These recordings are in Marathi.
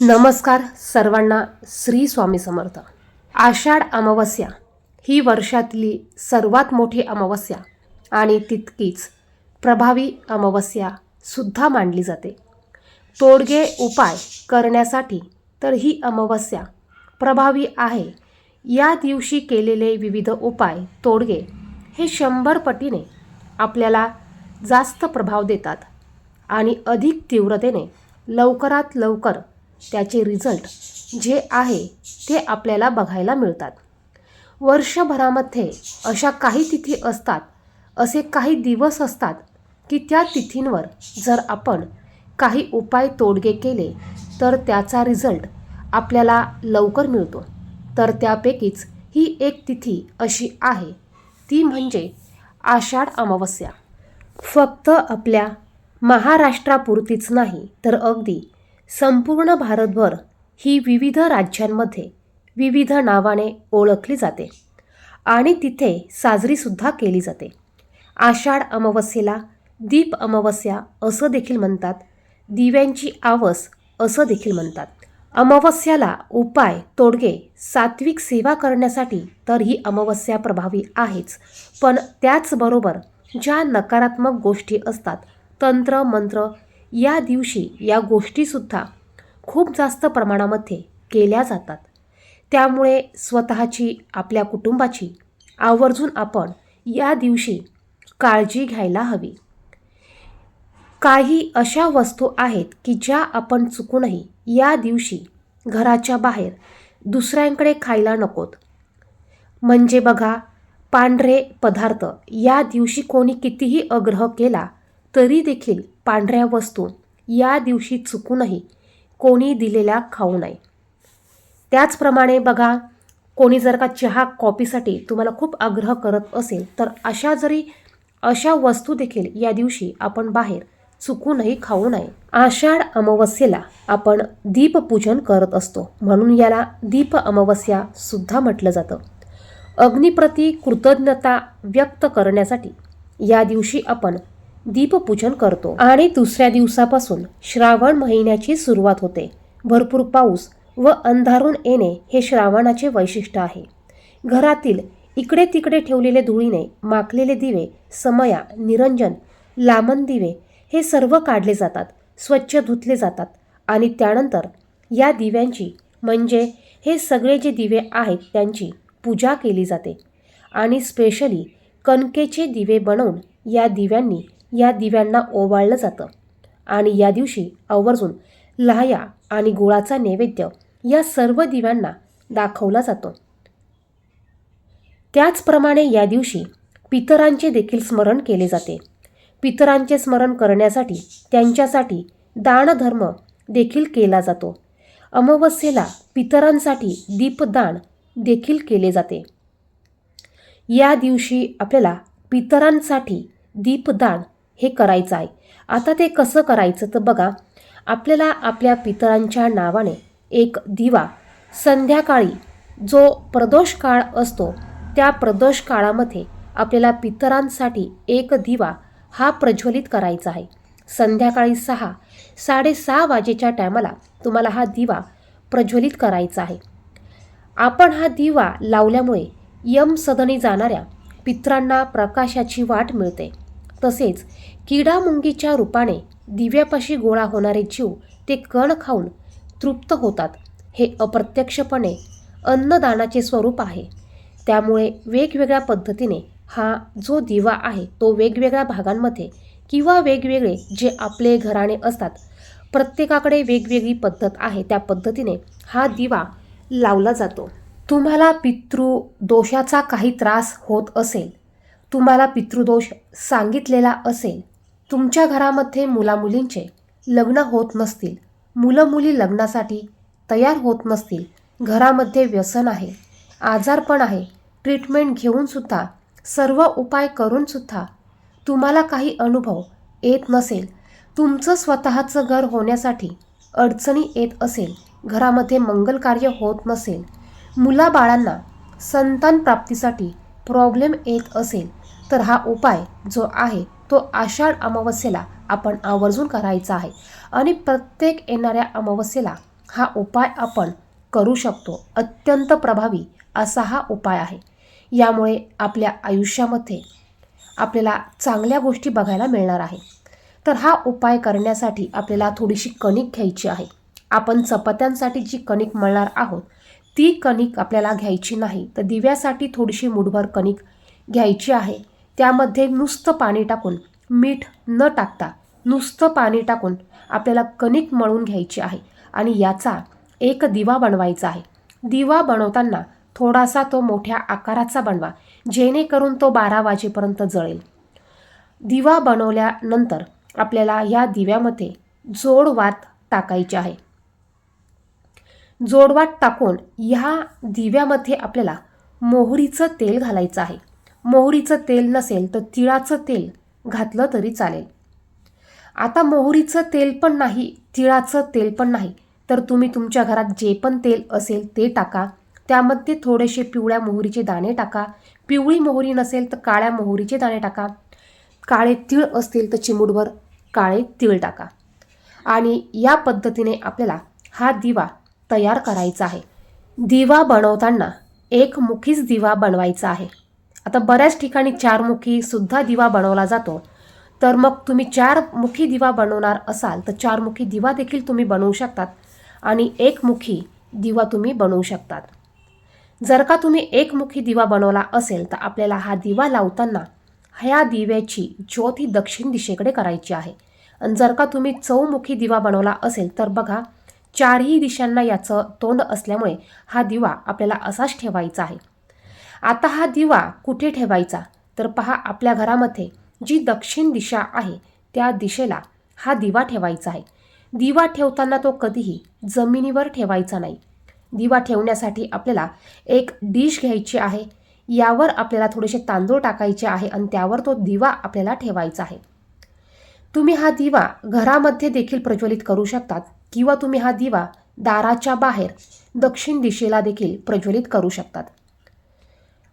नमस्कार सर्वांना श्री स्वामी समर्थ. आषाढ अमावस्या ही वर्षातली सर्वात मोठी अमावस्या आणि तितकीच प्रभावी अमावस्या सुद्धा मानली जाते. तोडगे उपाय करण्यासाठी तर ही अमावस्या प्रभावी आहे. या दिवशी केलेले विविध उपाय तोडगे हे शंभर पटीने आपल्याला जास्त प्रभाव देतात आणि अधिक तीव्रतेने लवकरात लवकर त्याचे रिझल्ट जे आहे ते आपल्याला बघायला मिळतात. वर्षभरामध्ये अशा काही तिथी असतात असे काही दिवस असतात की त्या तिथींवर जर आपण काही उपाय तोडगे केले तर त्याचा रिझल्ट आपल्याला लवकर मिळतो. तर त्यापैकीच ही एक तिथी अशी आहे. ती म्हणजे आषाढ अमावस्या. फक्त आपल्या महाराष्ट्रापुरतीच नाही तर अगदी संपूर्ण भारतभर ही विविध राज्यांमध्ये विविध नावाने ओळखली जाते. आणि तिथे साजरीसुद्धा केली जाते. आषाढ अमावस्येला दीप अमावस्या असं देखील म्हणतात. दिव्यांची आवस असं देखील म्हणतात. अमावस्याला उपाय तोडगे सात्विक सेवा करण्यासाठी तर ही अमावस्या प्रभावी आहेच. पण त्याचबरोबर ज्या नकारात्मक गोष्टी असतात तंत्र मंत्र या दिवशी या गोष्टीसुद्धा खूप जास्त प्रमाणामध्ये केल्या जातात. त्यामुळे स्वतःची आपल्या कुटुंबाची आवर्जून आपण या दिवशी काळजी घ्यायला हवी. काही अशा वस्तू आहेत की ज्या आपण चुकूनही या दिवशी घराच्या बाहेर दुसऱ्यांकडे खायला नकोत. म्हणजे बघा पांढरे पदार्थ या दिवशी कोणी कितीही आग्रह केला तरी देखील पांढऱ्या वस्तू या दिवशी चुकूनही कोणी दिलेल्या खाऊ नये. त्याचप्रमाणे बघा कोणी जर का चहा कॉपीसाठी तुम्हाला खूप आग्रह करत असेल तर अशा जरी अशा वस्तू देखील या दिवशी आपण बाहेर चुकूनही खाऊ नये. आषाढ अमावस्येला आपण दीपपूजन करत असतो. म्हणून याला दीप अमावस्या सुद्धा म्हटलं जातं. अग्निप्रती कृतज्ञता व्यक्त करण्यासाठी या दिवशी आपण दीपपूजन करतो. आणि दुसऱ्या दिवसापासून श्रावण महिन्याची सुरुवात होते. भरपूर पाऊस व अंधारून येणे हे श्रावणाचे वैशिष्ट्य आहे. घरातील इकडे तिकडे ठेवलेले धुळीने माखलेले दिवे समया निरंजन लामन दिवे हे सर्व काढले जातात स्वच्छ धुतले जातात. आणि त्यानंतर या दिव्यांची म्हणजे हे सगळे जे दिवे आहेत त्यांची पूजा केली जाते. आणि स्पेशली कणकेचे दिवे बनवून या दिव्यांनी या दिव्यांना ओवाळलं जातं. आणि या दिवशी आवर्जून लाह्या आणि गुळाचा नैवेद्य या सर्व दिव्यांना दाखवला जातो. त्याचप्रमाणे या दिवशी पितरांचे देखील स्मरण केले जाते. पितरांचे स्मरण करण्यासाठी त्यांच्यासाठी दानधर्म देखील केला जातो. अमावस्येला पितरांसाठी दीपदान देखील केले जाते. या दिवशी आपल्याला पितरांसाठी दीपदान हे करायचं आहे. आता ते कसं करायचं तर बघा आपल्याला आपल्या पितरांच्या नावाने एक दिवा संध्याकाळी जो प्रदोष काळ असतो त्या प्रदोष काळामध्ये आपल्याला पितरांसाठी एक दिवा हा प्रज्वलित करायचा आहे. संध्याकाळी सहा साडेसहा वाजेच्या टायमाला तुम्हाला हा दिवा प्रज्वलित करायचा आहे. आपण हा दिवा लावल्यामुळे यम सदनी जाणाऱ्या पित्रांना प्रकाशाची वाट मिळते. तसेच किडामुंगीच्या रूपाने दिव्यापाशी गोळा होणारे जीव ते कण खाऊन तृप्त होतात हे अप्रत्यक्षपणे अन्नदानाचे स्वरूप आहे. त्यामुळे वेगवेगळ्या पद्धतीने हा जो दिवा आहे तो वेगवेगळ्या भागांमध्ये किंवा वेगवेगळे जे आपले घराणे असतात प्रत्येकाकडे वेगवेगळी पद्धत आहे त्या पद्धतीने हा दिवा लावला जातो. तुम्हाला पितृ दोषाचा काही त्रास होत असेल तुम्हाला पितृदोष सांगितलेला असेल तुमच्या घरामध्ये मुलामुलींचे लग्न होत नसतील मुलं मुली लग्नासाठी तयार होत नसतील घरामध्ये व्यसन आहे आजारपण आहे ट्रीटमेंट घेऊनसुद्धा सर्व उपाय करूनसुद्धा तुम्हाला काही अनुभव येत नसेल तुमचं स्वतःचं घर होण्यासाठी अडचणी येत असेल घरामध्ये मंगल कार्य होत नसेल मुलाबाळांना संतान प्राप्तीसाठी प्रॉब्लेम येत असेल तर हा उपाय जो आहे तो आषाढ अमावस्येला आपण आवर्जून करायचा आहे. आणि प्रत्येक येणाऱ्या अमावस्येला हा उपाय आपण करू शकतो. अत्यंत प्रभावी असा हा उपाय आहे. यामुळे आपल्या आयुष्यामध्ये आपल्याला चांगल्या गोष्टी बघायला मिळणार आहे. तर हा उपाय करण्यासाठी आपल्याला थोडीशी कणिक घ्यायची आहे. आपण चपात्यांसाठी जी कणिक मळणार आहोत ती कणिक आपल्याला घ्यायची नाही. तर दिव्यासाठी थोडीशी मुठभर कणिक घ्यायची आहे. त्यामध्ये नुसतं पाणी टाकून मीठ न टाकता नुसतं पाणी टाकून आपल्याला कणिक मळून घ्यायची आहे आणि याचा एक दिवा बनवायचा आहे. दिवा बनवताना थोडासा तो मोठ्या आकाराचा बनवा जेणेकरून तो बारा वाजेपर्यंत जळेल. दिवा बनवल्यानंतर आपल्याला या दिव्यामध्ये जोडवात टाकायची आहे. जोडवात टाकून ह्या दिव्यामध्ये आपल्याला मोहरीचं तेल घालायचं आहे. मोहरीचं तेल नसेल तर तिळाचं तेल घातलं तरी चालेल. आता मोहरीचं तेल पण नाही तिळाचं तेल पण नाही तर तुम्ही तुमच्या घरात जे पण तेल असेल ते टाका. त्यामध्ये थोडेसे पिवळ्या मोहरीचे दाणे टाका. पिवळी मोहरी नसेल तर काळ्या मोहरीचे दाणे टाका. काळे तीळ असतील तर चिमूटभर काळे तीळ टाका. आणि या पद्धतीने आपल्याला हा दिवा तयार करायचा आहे. दिवा बनवताना एक मुखीच दिवा बनवायचा आहे. आता बऱ्याच ठिकाणी चारमुखी सुद्धा दिवा बनवला जातो. तर मग तुम्ही चार मुखी दिवा बनवणार असाल तर चारमुखी दिवा देखील तुम्ही बनवू शकतात आणि एकमुखी दिवा तुम्ही बनवू शकतात. जर का तुम्ही एकमुखी दिवा बनवला असेल तर आपल्याला हा दिवा लावताना ह्या दिव्याची ज्योत ही दक्षिण दिशेकडे करायची आहे. आणि जर का तुम्ही चौमुखी दिवा बनवला असेल तर बघा चारही दिशांना याचं तोंड असल्यामुळे हा दिवा आपल्याला असाच ठेवायचा आहे. आता हा दिवा कुठे ठेवायचा? तर पहा आपल्या घरामध्ये जी दक्षिण दिशा आहे त्या दिशेला हा दिवा ठेवायचा आहे. दिवा ठेवताना तो कधीही जमिनीवर ठेवायचा नाही. दिवा ठेवण्यासाठी आपल्याला एक डिश घ्यायची आहे. यावर आपल्याला थोडेसे तांदूळ टाकायचे आहे आणि त्यावर तो दिवा आपल्याला ठेवायचा आहे. तुम्ही हा दिवा घरामध्ये देखील प्रज्वलित करू शकतात किंवा तुम्ही हा दिवा दाराच्या बाहेर दक्षिण दिशेला देखील प्रज्वलित करू शकतात.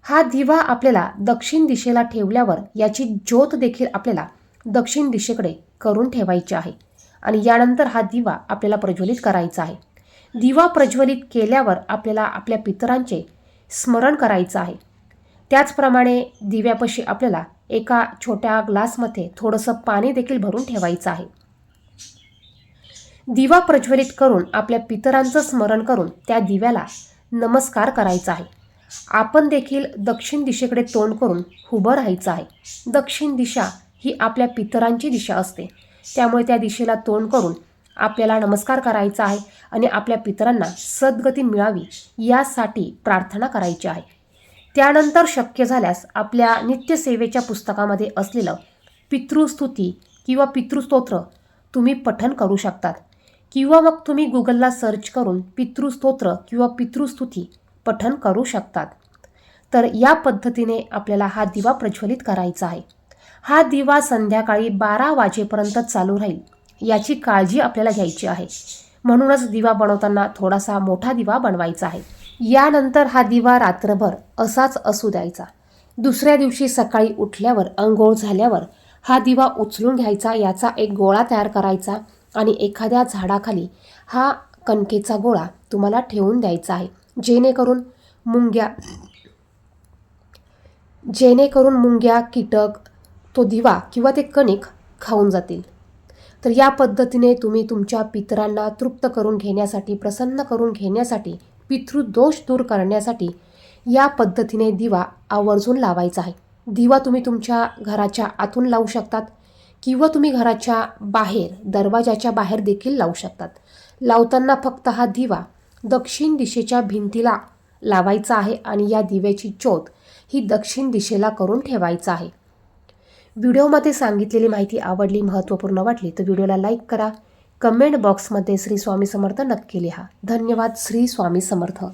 हा दिवा आपल्याला दक्षिण दिशेला ठेवल्यावर याची ज्योत देखील आपल्याला दक्षिण दिशेकडे करून ठेवायची आहे. आणि यानंतर हा दिवा आपल्याला प्रज्वलित करायचा आहे. दिवा प्रज्वलित केल्यावर आपल्याला आपल्या पितरांचे स्मरण करायचं आहे. त्याचप्रमाणे दिव्यापाशी आपल्याला एका छोट्या ग्लासमध्ये थोडंसं पाणी देखील भरून ठेवायचं आहे. दिवा प्रज्वलित करून आपल्या पितरांचं स्मरण करून त्या दिव्याला नमस्कार करायचा आहे. आपण देखील दक्षिण दिशेकडे तोंड करून उभं राहायचं आहे. दक्षिण दिशा ही आपल्या पितरांची दिशा असते. त्यामुळे त्या दिशेला तोंड करून आपल्याला नमस्कार करायचा आहे आणि आपल्या पितरांना सद्गती मिळावी यासाठी प्रार्थना करायची आहे. त्यानंतर शक्य झाल्यास आपल्या नित्यसेवेच्या पुस्तकामध्ये असलेलं पितृस्तुती किंवा पितृस्तोत्र तुम्ही पठन करू शकतात. किंवा मग तुम्ही गुगलला सर्च करून पितृस्तोत्र किंवा पितृस्तुती पठन करू शकतात. तर या पद्धतीने आपल्याला हा दिवा प्रज्वलित करायचा आहे. हा दिवा संध्याकाळी बारा वाजेपर्यंत चालू राहील याची काळजी आपल्याला घ्यायची आहे. म्हणूनच दिवा बनवताना थोडासा मोठा दिवा बनवायचा आहे. यानंतर हा दिवा रात्रभर असाच असू द्यायचा. दुसऱ्या दिवशी सकाळी उठल्यावर अंघोळ झाल्यावर हा दिवा उचलून घ्यायचा याचा एक गोळा तयार करायचा आणि एखाद्या झाडाखाली हा कणकेचा गोळा तुम्हाला ठेवून द्यायचा आहे. जेणेकरून मुंग्या जेणेकरून मुंग्या कीटक तो दिवा किंवा ते कणिक खाऊन जातील. तर या पद्धतीने तुम्ही तुमच्या पितरांना तृप्त करून घेण्यासाठी प्रसन्न करून घेण्यासाठी पितृदोष दूर करण्यासाठी या पद्धतीने दिवा आवर्जून लावायचा आहे. दिवा तुम्ही तुमच्या घराच्या आतून लावू शकतात किंवा तुम्ही घराच्या बाहेर दरवाजाच्या बाहेर देखील लावू शकतात. लावताना फक्त हा दिवा दक्षिण दिशेच्या भिंतीला लावायचा आहे आणि या दिव्याची ज्योत ही दक्षिण दिशेला करून ठेवायचा आहे. व्हिडिओमध्ये सांगितलेली माहिती आवडली महत्त्वपूर्ण वाटली तर व्हिडिओला लाईक करा. कमेंट बॉक्समध्ये श्री स्वामी समर्थ नक्की लिहा. धन्यवाद श्री स्वामी समर्थ.